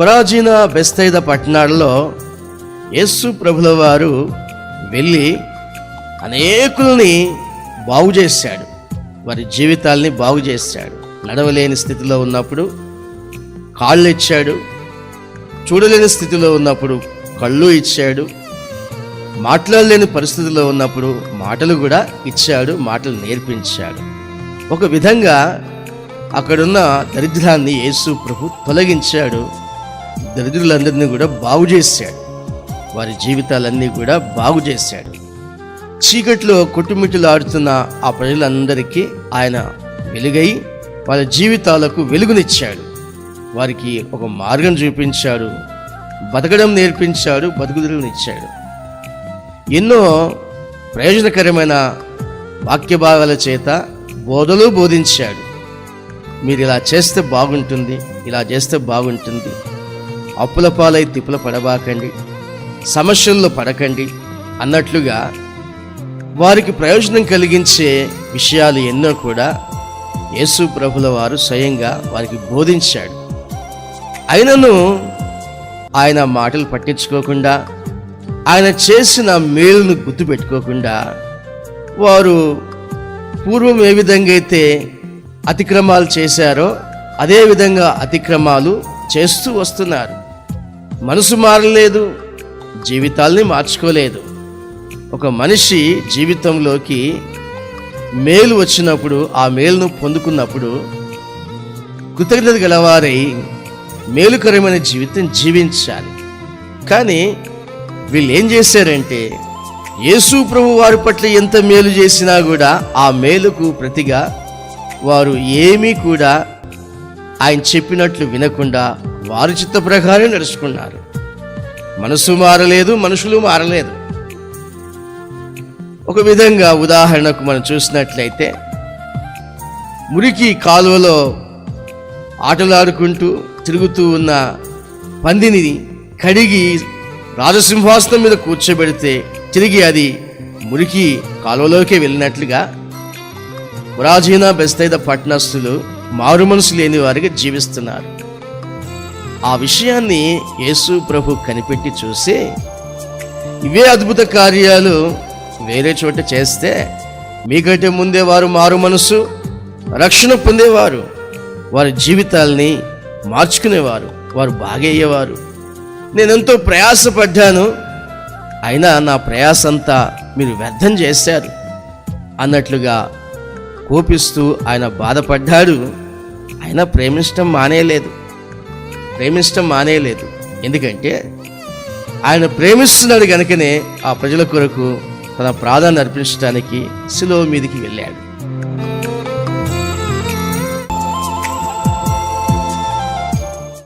పరాజీన బెస్తైద పట్టణాల్లో యేసు ప్రభుల వారు వెళ్ళి అనేకుల్ని బాగు చేశాడు. వారి జీవితాల్ని బాగు చేశాడు. నడవలేని స్థితిలో ఉన్నప్పుడు కాళ్ళు ఇచ్చాడు. చూడలేని స్థితిలో ఉన్నప్పుడు కళ్ళు ఇచ్చాడు. మాట్లాడలేని పరిస్థితిలో ఉన్నప్పుడు మాటలు కూడా ఇచ్చాడు మాటలు నేర్పించాడు. ఒక విధంగా అక్కడున్న దరిద్రాన్ని యేసు ప్రభు తొలగించాడు. దరిద్రులందరినీ కూడా బాగు చేశాడు. వారి జీవితాలన్నీ కూడా బాగు చేశాడు. చీకట్లో కొట్టుమిట్టులాడుతున్న ఆ ప్రజలందరికీ ఆయన వెలుగై వారి జీవితాలకు వెలుగునిచ్చాడు. వారికి ఒక మార్గం చూపించాడు. బతకడం నేర్పించాడు బతుకుదలనిచ్చాడు ఎన్నో ప్రయోజనకరమైన వాక్య భాగాల చేత బోధలు బోధించాడు. మీరు ఇలా చేస్తే బాగుంటుంది ఇలా చేస్తే బాగుంటుంది. అప్పుల పాలై తిప్పుల పడబాకండి సమస్యల్లో పడకండి అన్నట్లుగా వారికి ప్రయోజనం కలిగించే విషయాలు ఎన్నో కూడా యేసు ప్రభుల వారు స్వయంగా వారికి బోధించాడు. అయినను ఆయన మాటలు పట్టించుకోకుండా ఆయన చేసిన మేలును గుర్తుపెట్టుకోకుండా వారు పూర్వం ఏ విధంగా అయితే అతిక్రమాలు చేశారో అదే విధంగా అతిక్రమాలు చేస్తూ వస్తున్నారు. మనసు మారలేదు జీవితాల్ని మార్చుకోలేదు. ఒక మనిషి జీవితంలోకి మేలు వచ్చినప్పుడు ఆ మేలును పొందుకున్నప్పుడు కృతజ్ఞత గలవారై మేలుకరమైన జీవితం జీవించాలి. కానీ వీళ్ళు ఏం చేశారంటే యేసు ప్రభు వారి పట్ల ఎంత మేలు చేసినా కూడా ఆ మేలుకు ప్రతిగా వారు ఏమీ కూడా ఆయన చెప్పినట్లు వినకుండా వారి చిత్త ప్రకారం నడుచుకున్నారు. మనసు మారలేదు మనుషులు మారలేదు. ఒక విధంగా ఉదాహరణకు మనం చూసినట్లయితే మురికి కాలువలో ఆటలాడుకుంటూ తిరుగుతూ ఉన్న పందిని కడిగి రాజసింహాసనం మీద కూర్చోబెడితే తిరిగి అది మురికి కాలువలోకి వెళ్ళినట్లుగా పురాజీన బెస్తైద పట్టణస్థులు మారు మనసు లేని వారిగా జీవిస్తున్నారు. ఆ విషయాన్ని యేసు ప్రభు కనిపెట్టి చూసి ఇవే అద్భుత కార్యాలు వేరే చోట చేస్తే మీకంటే ముందే వారు మారు మనసు రక్షణ పొందేవారు. వారి జీవితాల్ని మార్చుకునేవారు వారు బాగయ్యేవారు. నేనెంతో ప్రయాసపడ్డాను. అయినా నా ప్రయాసంతా మీరు వ్యర్థం చేశారు. అన్నట్లుగా కోపిస్తూ ఆయన బాధపడ్డాడు. ఆయన ప్రేమించడం మానేయలేదు. ప్రేమించడం మానేయలేదు. ఎందుకంటే ఆయన ప్రేమిస్తున్నాడు గనుకనే ఆ ప్రజల కొరకు తన ప్రాధాన్యత అర్పించడానికి శిలువ మీదకి వెళ్ళాడు.